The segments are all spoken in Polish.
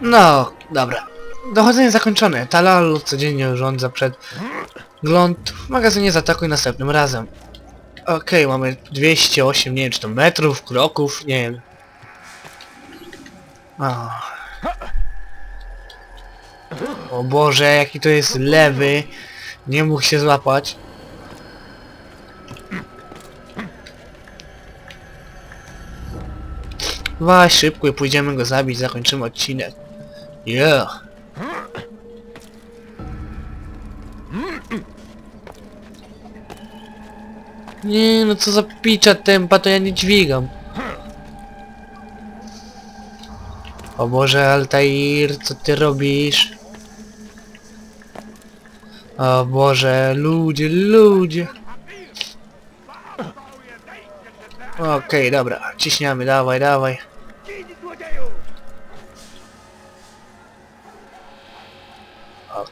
No, dobra. Dochodzenie zakończone. Talalu codziennie urządza przed gląd w magazynie zaatakuj następnym razem. Okej, mamy 208, nie wiem czy to metrów, kroków, nie wiem. O. o Boże, jaki to jest lewy. Nie mógł się złapać. Weź szybko i pójdziemy go zabić, zakończymy odcinek. Yeah. Nie no co za picza tempa, to ja nie dźwigam. O Boże, Altair, co ty robisz? O Boże, ludzie, ludzie. Okej, dobra, ciśniamy, dawaj, dawaj.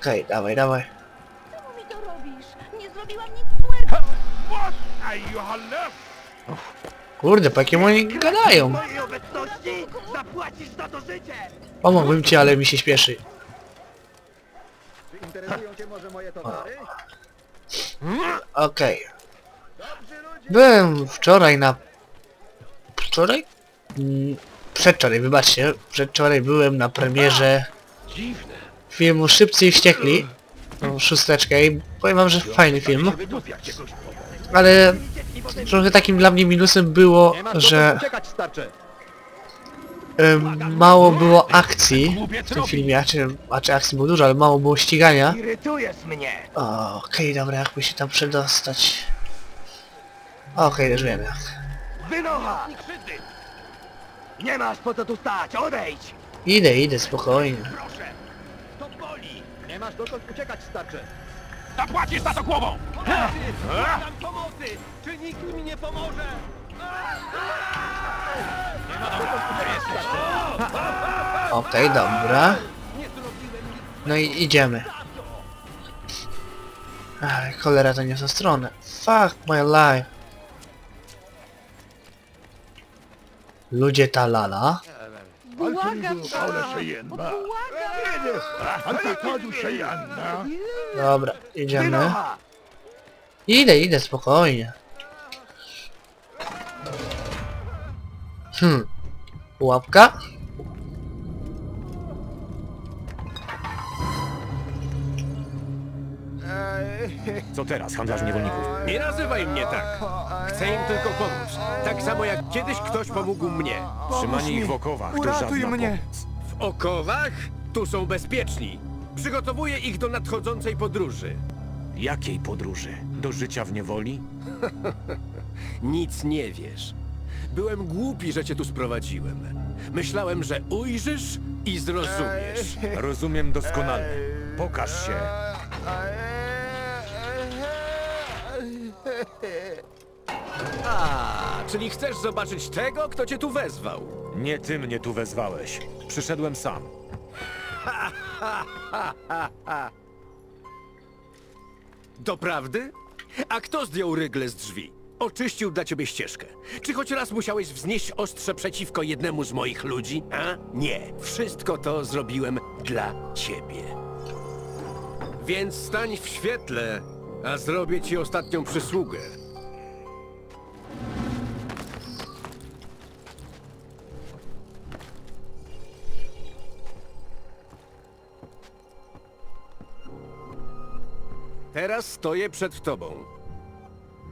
Okej, dawaj, dawaj. Czemu mi to robisz? Nie zrobiłam nic złego. Kurde, po jakim oni gadają? mojej obecności zapłacisz za to życie! Pomogłem ci, ale mi się śpieszy. Czy interesują cię może moje towary? Okej. Byłem wczoraj na... Wczoraj? Mm, Przedwczoraj, wybaczcie. Przedwczoraj byłem na premierze filmu Szybcy i Wściekli. Tą szósteczkę i powiem wam, że fajny film. Ale trochę takim dla mnie minusem było, że mało było akcji w tym filmie, a czy, a czy akcji było dużo, ale mało było ścigania. O, Okej, dobra, jakby się tam przedostać. Okej, już wiem jak. Wynocha! Nie masz po co tu stać, odejdź! Idę, idę, spokojnie. Nie masz dokąd uciekać, starcze! Zapłacisz za to głową! Szukam pomocy! Czy nikt mi nie pomoże? Okej, dobra. No i idziemy. Aj, cholera to nie w tą stronę. Fuck my life. Ludzie ta lala. Błagam Błagam! Dobra, idziemy. Wynocha! Idę, idę, spokojnie. Hmm. Pułapka? Co teraz, handlarzu niewolników? Nie nazywaj mnie tak. Chcę im tylko pomóc. Tak samo jak kiedyś ktoś pomógł mnie. Trzymanie ich w okowach to żadna mnie. pomoc. W okowach? Tu są bezpieczni. Przygotowuję ich do nadchodzącej podróży. Jakiej podróży? Do życia w niewoli? Nic nie wiesz. Byłem głupi, że cię tu sprowadziłem. Myślałem, że ujrzysz i zrozumiesz. Rozumiem doskonale. Pokaż się. Czyli chcesz zobaczyć tego, kto cię tu wezwał. Nie ty mnie tu wezwałeś. Przyszedłem sam. Doprawdy? A kto zdjął rygle z drzwi? Oczyścił dla ciebie ścieżkę. Czy choć raz musiałeś wznieść ostrze przeciwko jednemu z moich ludzi? A? Nie. Wszystko to zrobiłem dla ciebie. Więc stań w świetle, a zrobię ci ostatnią przysługę. Teraz stoję przed tobą.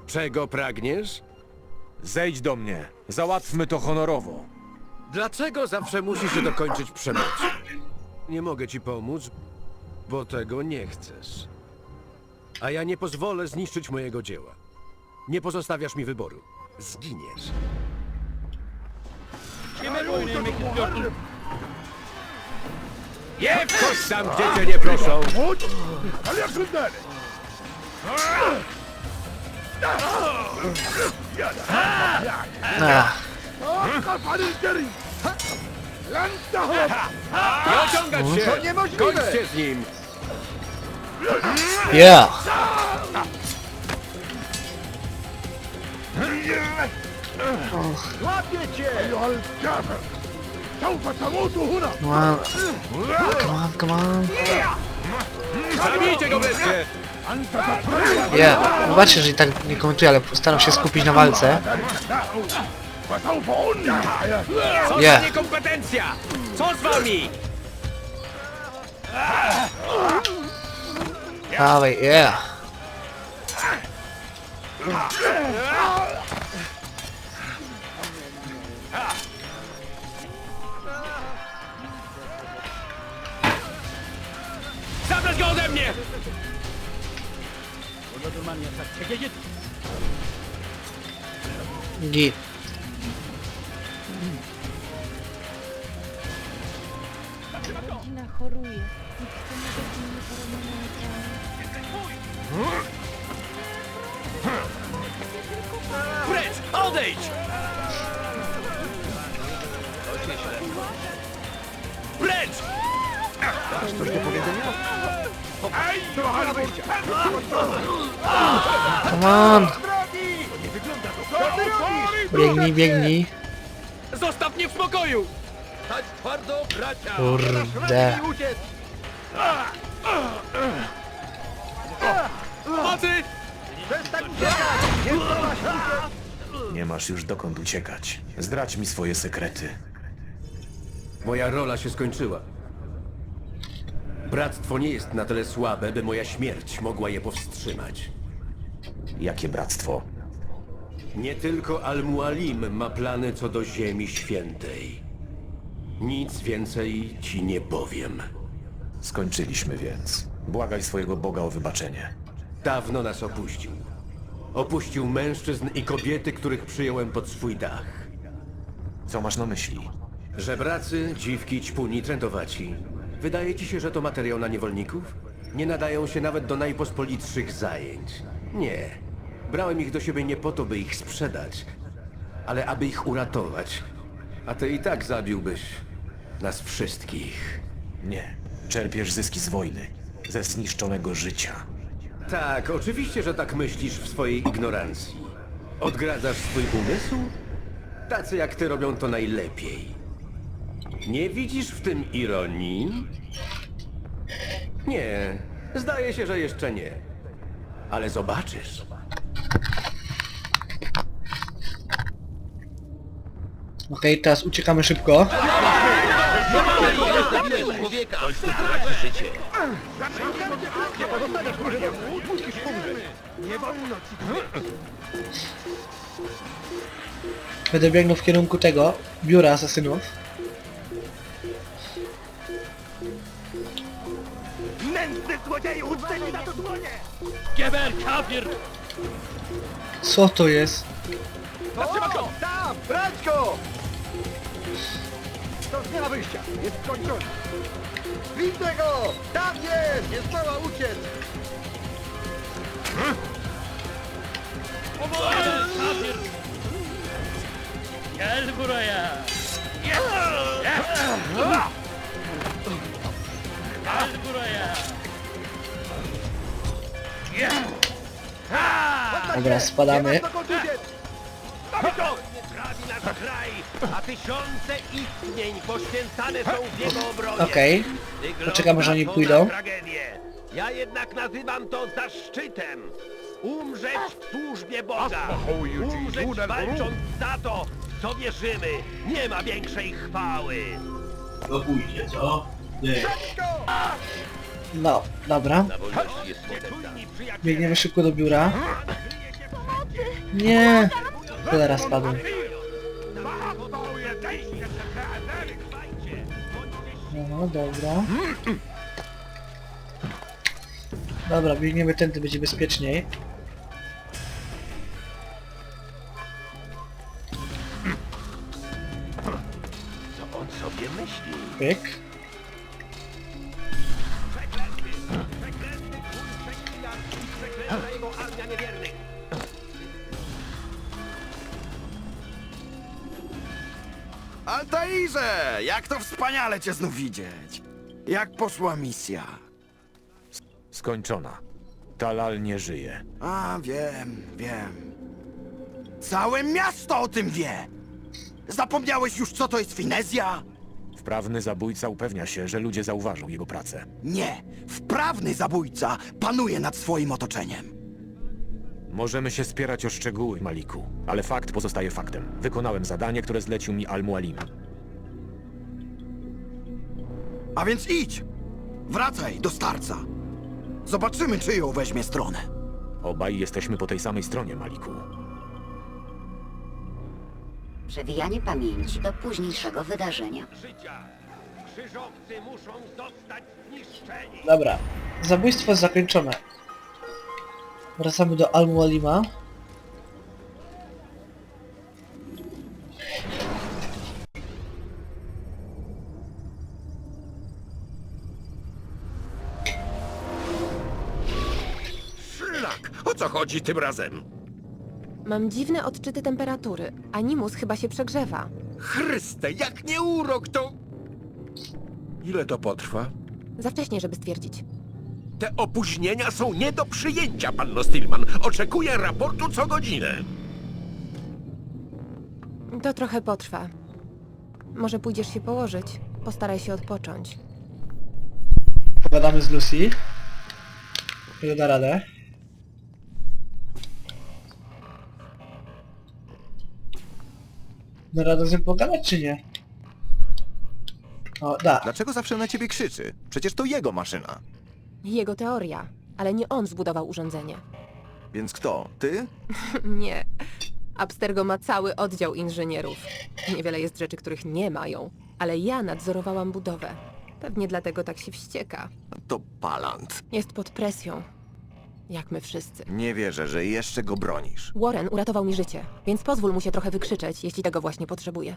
Czego pragniesz? Zejdź do mnie. Załatwmy to honorowo. Dlaczego zawsze musisz dokończyć przemocy? Nie mogę ci pomóc, bo tego nie chcesz. A ja nie pozwolę zniszczyć mojego dzieła. Nie pozostawiasz mi wyboru. Zginiesz. Nie wchodź tam, gdzie cię nie proszą! Ach, Nie ociągać się! Kończcie z nim! yeah. Łapię cię! Come on. Come on, come on. Zabijcie go wreszcie! Yeah. Zobaczcie, że i tak nie komentuję, ale postaram się skupić na walce. Co Nie. za niekompetencja! Co z wami? Dawaj, yeah. Zabrać go ode mnie! Git. Rodzina choruje. Nikt to nie będzie mnie Precz! Odejdź! Precz! Come on. Biegnij, biegnij. Zostaw mnie w spokoju! Stać twardo, bracia! Kurde. Mocy! Przestań uciekać! Nie zdołasz uciec! Nie masz już dokąd uciekać. Zdradź mi swoje sekrety. Moja rola się skończyła. Bractwo nie jest na tyle słabe, by moja śmierć mogła je powstrzymać. Jakie bractwo? Nie tylko Al-Mualim ma plany co do Ziemi Świętej. Nic więcej ci nie powiem. Skończyliśmy więc. Błagaj swojego Boga o wybaczenie. Dawno nas opuścił. Opuścił mężczyzn i kobiety, których przyjąłem pod swój dach. Co masz na myśli? Żebracy, dziwki, ćpuni, trętowaci. Wydaje ci się, że to materiał na niewolników? Nie nadają się nawet do najpospolitszych zajęć. Nie. Brałem ich do siebie nie po to, by ich sprzedać, ale aby ich uratować. A ty i tak zabiłbyś nas wszystkich. Nie. Czerpiesz zyski z wojny. Ze zniszczonego życia. Tak, oczywiście, że tak myślisz w swojej ignorancji. Odgradzasz swój umysł? Tacy jak ty robią to najlepiej. Nie widzisz w tym ironii? Nie, zdaje się, że jeszcze nie. Ale zobaczysz. Okej, teraz uciekamy szybko. Będę biegnął w kierunku tego, biura asasynów. Mi na to dłonie! Geber, kafir! Co to jest? Zatrzymaj go! Tam! Brać go! To ma wyjścia. Jest skończony. Widzę go! Tam jest! Nie zdoła uciec! Dobra, spadamy. Prawi nasz kraj, a tysiące istnień poświęcane są w jego obronie. Okej. Wygląda Poczekamy, że oni to pójdą. Ja jednak nazywam to zaszczytem. Umrzeć w służbie Boga. Umrzeć walcząc za to, w co wierzymy. Nie ma większej chwały. No, dobra. Na wolności jest Czujni przyjaciele. Biegniemy szybko do biura. Nie! Cholera spadłem. No, dobra. Dobra, biegniemy tędy, będzie bezpieczniej. Co on sobie myśli? Pyk. Altairze! Jak to wspaniale cię znów widzieć! Jak poszła misja? Skończona. Talal nie żyje. A, wiem, wiem. Całe miasto o tym wie! Zapomniałeś już, co to jest finezja? Wprawny zabójca upewnia się, że ludzie zauważą jego pracę. Nie! Wprawny zabójca panuje nad swoim otoczeniem. Możemy się spierać o szczegóły, Maliku, ale fakt pozostaje faktem. Wykonałem zadanie, które zlecił mi Al-Mualim. A więc idź! Wracaj do starca. Zobaczymy, czyją weźmie stronę. Obaj jesteśmy po tej samej stronie, Maliku. Przewijanie pamięci do późniejszego wydarzenia. Życia! Krzyżowcy muszą zostać zniszczeni! Dobra. Zabójstwo zakończone. Wracamy do Al-Mualima. Chodzi tym razem? Mam dziwne odczyty temperatury. Animus chyba się przegrzewa. Chryste, jak nie urok to... Ile to potrwa? Za wcześnie, żeby stwierdzić. Te opóźnienia są nie do przyjęcia, panno Stillman. Oczekuję raportu co godzinę. To trochę potrwa. Może pójdziesz się położyć? Postaraj się odpocząć. Pogadamy z Lucy. Ile da radę. Da radę z nim pogadać, czy nie? O, da. Dlaczego zawsze na ciebie krzyczy? Przecież to jego maszyna. Jego teoria, ale nie on zbudował urządzenie. Więc kto? Ty? nie. Abstergo ma cały oddział inżynierów. Niewiele jest rzeczy, których nie mają, ale ja nadzorowałam budowę. Pewnie dlatego tak się wścieka. To Palant. Jest pod presją. Jak my wszyscy. Nie wierzę, że jeszcze go bronisz. Warren uratował mi życie, więc pozwól mu się trochę wykrzyczeć, jeśli tego właśnie potrzebuje.